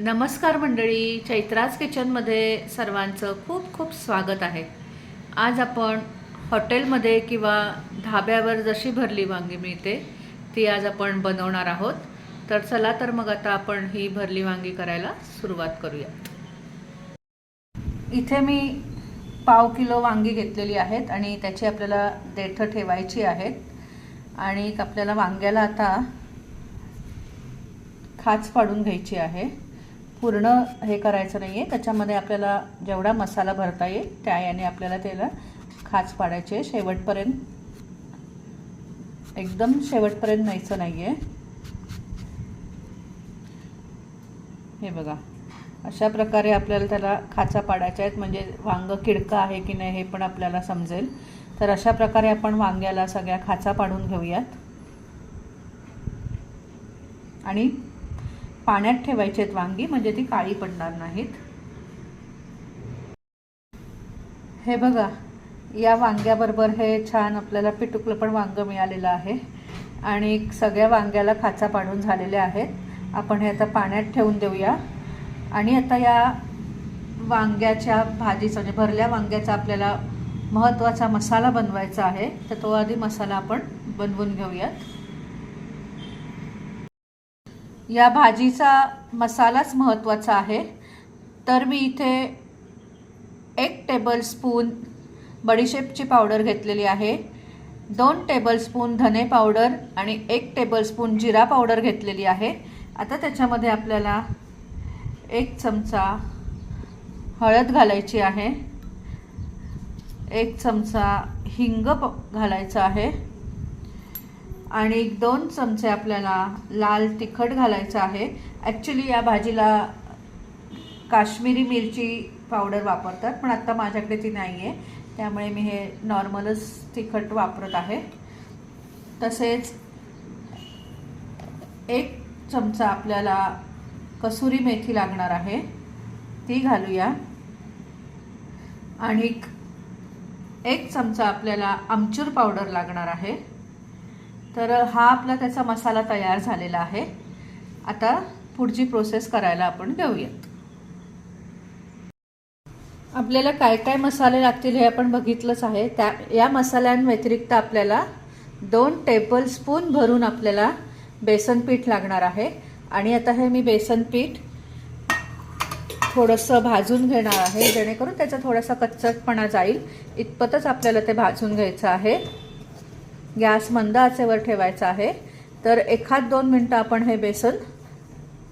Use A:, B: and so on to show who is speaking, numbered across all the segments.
A: नमस्कार मंडळी चैत्राज किचनमध्ये सर्वांचं खूप खूप स्वागत आहे. आज आपण हॉटेलमध्ये किंवा धाब्यावर जशी भरली वांगी मिळते ती आज आपण बनवणार आहोत. तर चला तर मग आता आपण ही भरली वांगी करायला सुरुवात करूया. इथे मी पाव किलो वांगी घेतलेली आहेत आणि त्याची आपल्याला देठं ठेवायची आहेत. आणि आपल्याला वांग्याला आता खाच पाडून घ्यायची आहे. पूर्ण हे करायचं नाही आहे त्याच्यामध्ये आपल्याला जेवढा मसाला भरता येईल त्या याने आपल्याला त्याला खाच पाडायची. आहे शेवटपर्यंत एकदम शेवटपर्यंत न्यायचं नाही आहे हे बघा. अशा प्रकारे आपल्याला त्याला खाचा पाडायच्या आहेत. म्हणजे वांग किडकं आहे की नाही हे पण आपल्याला समजेल. तर अशा प्रकारे आपण वांग्याला सगळ्या खाचा पाडून घेऊयात. आणि पाण्यात ठेवायची आहेत वांगी म्हणजे ती काळी पडणार नाहीत. हे बघा या वांग्याबरोबर हे छान आपल्याला पिटुकलं पण वांगं मिळालेलं आहे. आणि सगळ्या वांग्याला खाचा पाडून झालेले आहेत. आपण हे आता पाण्यात ठेवून देऊया. आणि आता या वांग्याच्या भाजीचा म्हणजे भरल्या वांग्याचा आपल्याला महत्त्वाचा मसाला बनवायचा आहे तर तो आधी मसाला आपण बनवून घेऊयात. या भाजीचा मसालाच महत्त्वाचा आहे. तर मी इथे एक टेबलस्पून बडीशेपची पावडर घेतलेली आहे. दोन टेबलस्पून धने पावडर आणि एक टेबलस्पून जिरा पावडर घेतलेली आहे. आता त्याच्यामध्ये आपल्याला एक चमचा हळद घालायची आहे. एक चमचा हिंग प घालायचा आहे. आणि दोन चमचे आपल्याला लाल तिखट घालायचं आहे. ॲक्च्युली या भाजीला काश्मीरी मिरची पावडर वापरतात पण आत्ता माझ्याकडे ती नाही आहे त्यामुळे मी हे नॉर्मलच तिखट वापरत आहे. तसेच एक चमचा आपल्याला कसुरी मेथी लागणार आहे. ती घालूया. आणि एक चमचा आपल्याला आमचूर पावडर लागणार आहे. तर हा आपला त्याचा मसाला तयार झालेला आहे. आता पुढची प्रोसेस करायला आपण घेऊयात. आपल्याला काय काय मसाले लागतील हे आपण बघितलंच आहे. त्या या मसाल्यांव्यतिरिक्त आपल्याला दोन टेबल स्पून भरून आपल्याला बेसन पीठ लागणार आहे. आणि आता हे मी बेसन पीठ थोडंसं भाजून घेणार आहे. जेणेकरून त्याचा थोडासा कच्चटपणा जाईल. इतपतच आपल्याला ते भाजून घ्यायचं आहे. गॅस मंद आचेवर ठेवायचा आहे. तर एखाद दोन मिनटं आपण हे बेसन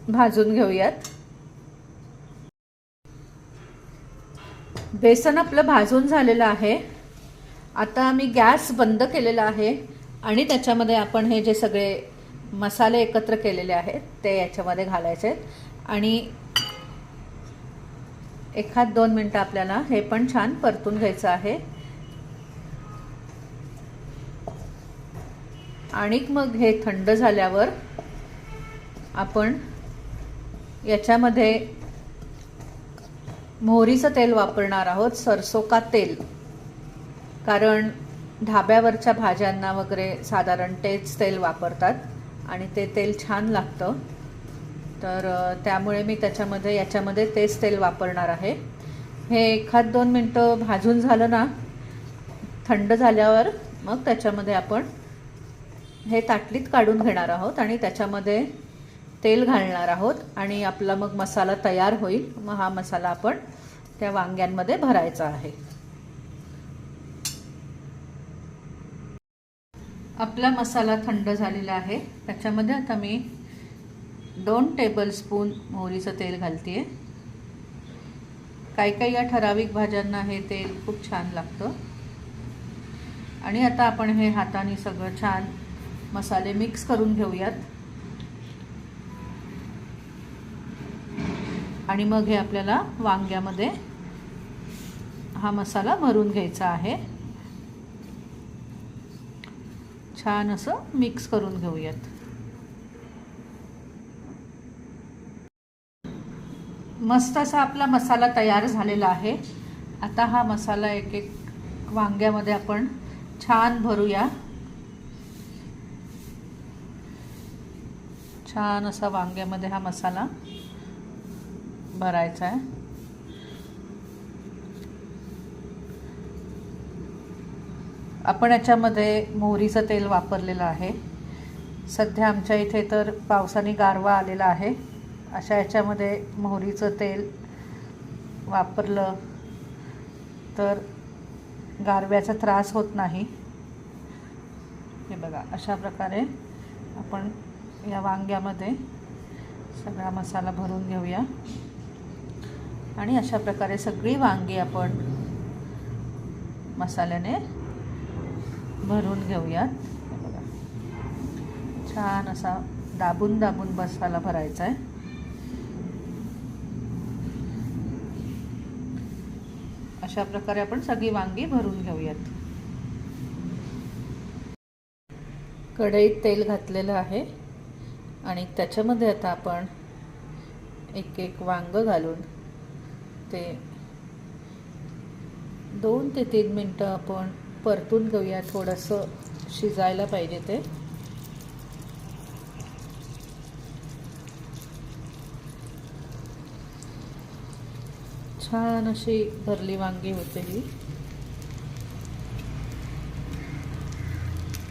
A: भाजून घेऊयात. बेसन आपलं भाजून झालेलं आहे. आता मी गॅस बंद केलेला आहे आणि त्याच्यामध्ये आपण हे जे सगळे मसाले एकत्र केलेले आहेत ते याच्यामध्ये घालायचे आहेत. आणि एखाद दोन मिनटं आपल्याला हे पण छान परतून घ्यायचं आहे. आणि मग हे थंड झाल्यावर आपण याच्यामध्ये मोहरीचं तेल वापरणार आहोत सरसो का तेल. कारण ढाब्यावरच्या भाज्यांना वगैरे साधारण तेच तेल वापरतात आणि ते तेल छान लागतं. तर त्यामुळे मी त्याच्यामध्ये याच्यामध्ये तेच तेल वापरणार आहे. हे एखाद दोन मिनटं भाजून झालं ना थंड झाल्यावर मग त्याच्यामध्ये आपण हे ताटलीत काढून घेणार आहोत आणि त्याच्यामध्ये तेल घालणार आहोत आणि आपला मग मसाला तयार होईल. मग हा मसाला आपण त्या वांग्यांमध्ये भरायचा आहे. आपला मसाला थंड झालेला आहे. त्याच्यामध्ये आता मी दोन टेबलस्पून मोहरीचं तेल घालते काही काही या ठराविक भाज्यांना हे तेल खूप छान लागतं. आणि आता आपण हे हाताने सगळं छान मसाले मिक्स करून घेऊयात. आणि मग हे आपल्याला वांग्यामध्ये हा मसाला भरून घ्यायचा आहे. छान असं मिक्स करून घेऊयात. मस्त असा आपला मसाला तयार झालेला आहे. आता हा मसाला एक एक वांग्यामध्ये आपण छान भरूया. छान असा वांग्यामध्ये हा मसाला भरायचा आहे. आपण याच्यामध्ये मोहरीचं तेल वापरलेलं आहे. सध्या आमच्या इथे तर पावसाने गारवा आलेला आहे. अशा याच्यामध्ये मोहरीचं तेल वापरलं तर गारव्याचा त्रास होत नाही. हे बघा अशा प्रकारे आपण या वांग्यामध्ये. सगळा मसाला भरून घेऊया. आणि अशा प्रकारे सगळी वांगी आपण मसाल्याने भरून घेऊयात. बघा छान असा दाबून दाबून मसाला भरायचा आहे अशा प्रकारे आपण सगळी वांगी भरून घेऊयात. कढईत तेल घातलेलं आहे. आणि त्याच्यामध्ये आता आपण एक एक वांग घालून ते दोन ते तीन मिनटं आपण परतून घेऊया. थोडंसं शिजायला पाहिजे ते. छान अशी भरली वांगी होते ही.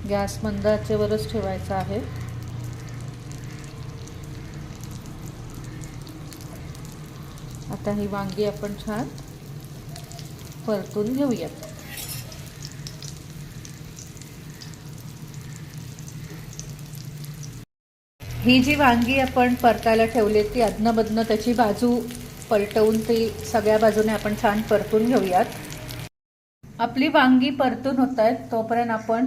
A: गॅस मंदाच्यावरच ठेवायचा आहे. आता ही वांगी आपण छान परतून घेऊयात ही जी वांगी आपण परतायला ठेवली ती अदनबदन त्याची बाजू पलटवून ती सगळ्या बाजूने आपण छान परतून घेऊयात. आपली वांगी परतून होत आहेत तोपर्यंत आपण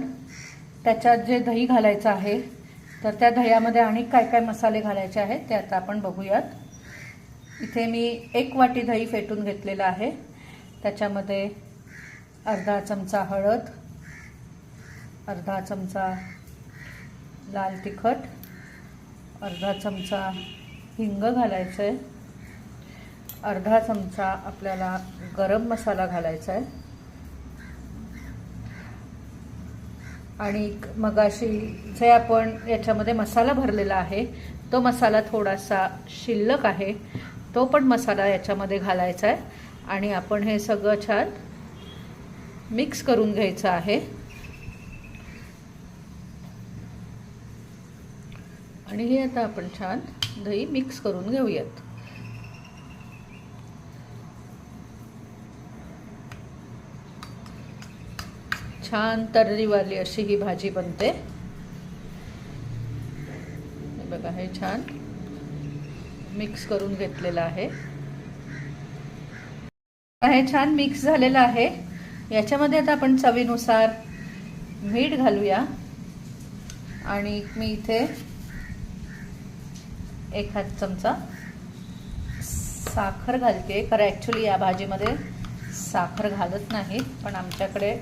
A: त्याच्यात जे दही घालायचं आहे तर त्या दह्यामध्ये आणि काय काय मसाले घालायचे आहेत ते आता आपण बघूयात. इथे मी एक वाटी दही फेटून घेतलेलं आहे. त्याच्यामध्ये अर्धा चमचा हळद अर्धा चमचा लाल तिखट अर्धा चमचा हिंग घालायचं आहे अर्धा चमचा आपल्याला गरम मसाला घालायचा आहे आणि मगाशी जे आपण याच्यामध्ये मसाला भरलेला आहे तो मसाला थोडासा शिल्लक आहे. तो पण मसाला याच्यामध्ये घालायचा आहे. आणि आपण हे सगळं छान मिक्स करून घ्यायचं आहे. आणि हे आता आपण छान दही मिक्स करून घेऊयात. छान तर्रीवाली अशी ही भाजी बनते. बघा हे छान मिक्स करून घेतलेलं आहे. हे छान मिक्स झालेलं आहे. याच्यामध्ये आता आपण चवीनुसार मीठ घालूया. आणि मी इथे एक हात चमचा साखर घालते. कारण ॲक्च्युली या भाजीमध्ये साखर घालत नाही पण आमच्याकडे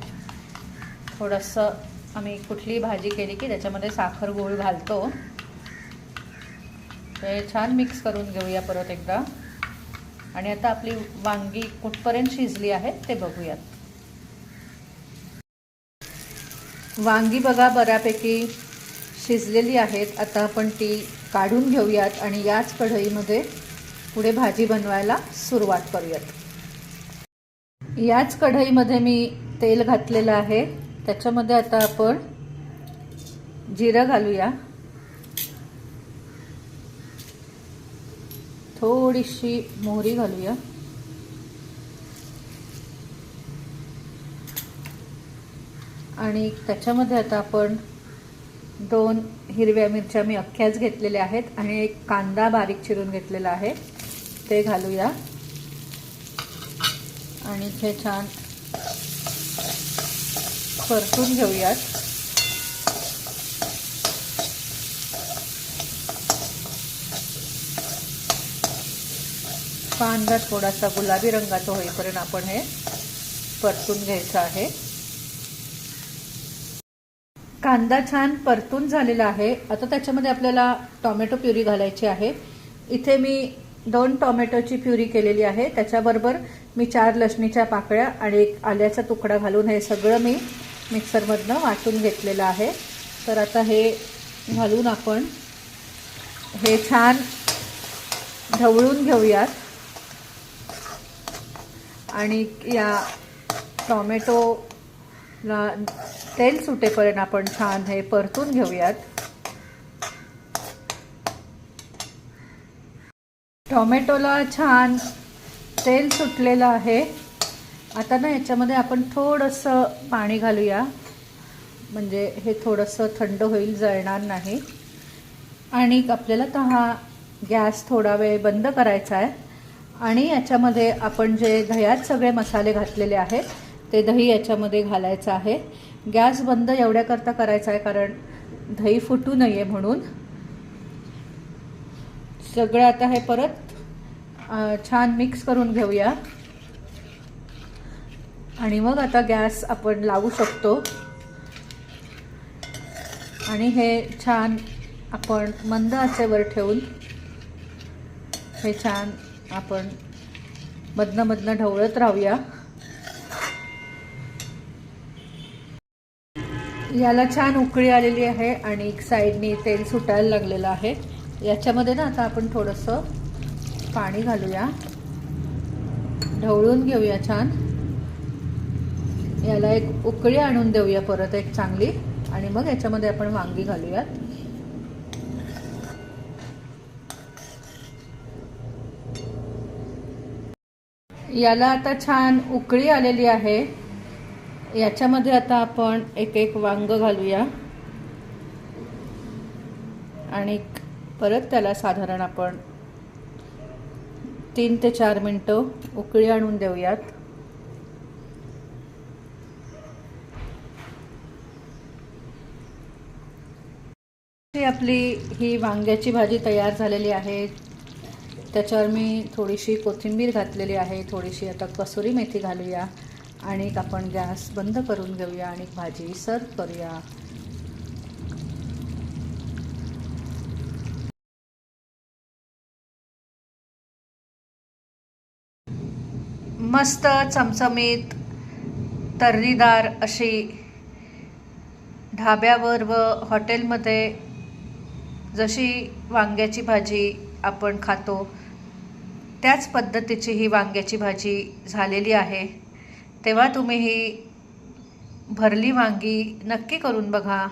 A: थोडंसं आम्ही कुठली भाजी केली की त्याच्यामध्ये साखर गोळ घालतो. हे छान मिक्स करून घेऊया परत एकदा. आणि आता आपली वांगी कुठपर्यंत शिजली आहे ते बघूयात. वांगी बघा बऱ्यापैकी शिजलेली आहेत. आता आपण ती काढून घेऊयात आणि याच कढईमध्ये पुढे भाजी बनवायला सुरुवात करूयात. याच कढईमध्ये मी तेल घातलेलं आहे. त्याच्यामध्ये आता आपण जिरं घालूया. थोडीशी मोहरी घालूया. आणि त्याच्यामध्ये आता आपण दोन हिरव्या मिरच्या मी अख्ख्याच घेतलेल्या आहेत आणि एक कांदा बारीक चिरून घेतलेला आहे. ते घालूया. आणि हे छान परतून घेऊयात. कांदा थोडासा गुलाबी रंगाचा होईपर्यंत आपण हे परतून घ्यायचं आहे. कांदा छान परतून झालेला आहे. आता त्याच्यामध्ये आपल्याला टॉमॅटो प्युरी घालायची आहे. इथे मी दोन टोमॅटोची प्युरी केलेली आहे. त्याच्याबरोबर मी चार लसणीच्या पाकळ्या आणि एक आल्याचा तुकडा घालून हे सगळं मी मिक्सरमधनं वाटून घेतलेलं आहे. तर आता हे घालून आपण हे छान ढवळून घेऊयात. आणि या टॉमॅटोला तेल सुटेपर्यंत आपण छान हे परतून घेऊयात. टॉमॅटोला छान तेल सुटलेलं आहे. आता ना याच्यामध्ये आपण थोडंसं पाणी घालूया. म्हणजे हे थोडंसं थंड होईल जळणार नाही. आणि आपल्याला तर हा गॅस थोडा वेळ बंद करायचा आहे. आणि याच्यामध्ये आपण जे दह्यात सगळे मसाले घातलेले आहेत ते दही याच्यामध्ये घालायचं आहे. गॅस बंद एवढ्याकरता करायचा आहे कारण दही फुटू नये म्हणून. सगळं आता हे परत छान मिक्स करून घेऊया. आणि मग आता गॅस आपण लावू शकतो. आणि हे छान आपण मंद आचेवर ठेवून हे छान आपण मधनं मधनं ढवळत राहूया. याला छान उकळी आलेली आहे आणि एक साईडनी तेल सुटायला लागलेलं आहे. याच्यामध्ये ना आता आपण थोडंसं पाणी घालूया. ढवळून घेऊया छान. याला एक उकळी आणून देऊया परत एक चांगली. आणि मग याच्यामध्ये आपण वांगी घालूयात. याला आता छान उकळी आलेली आहे. याच्यामध्ये आता आपण एक एक वांग घालूया. आणि परत त्याला साधारण आपण तीन ते चार मिनटं उकळी आणून देऊयात. आपली ही वांग्याची भाजी तयार झालेली आहे. त्याच्यावर मी थोडीशी कोथिंबीर घातलेली आहे थोडीशी आता कसुरी मेथी घालूया आणि आपण गॅस बंद करून घेऊया आणि भाजी सर्व करूया. मस्त चमचमीत तर्रीदार अशी ढाब्यावर व हॉटेलमध्ये जशी वांग्याची भाजी आपण खातो त्याच पद्धतीची ही वांग्याची भाजी झालेली आहे. तेव्हा तुम्ही ही भरली वांगी नक्की करून बघा.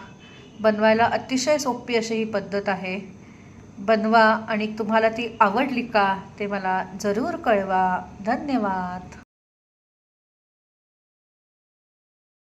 A: बनवायला अतिशय सोपी अशी ही पद्धत आहे. बनवा आणि तुम्हाला ती आवडली का ते मला जरूर कळवा. धन्यवाद.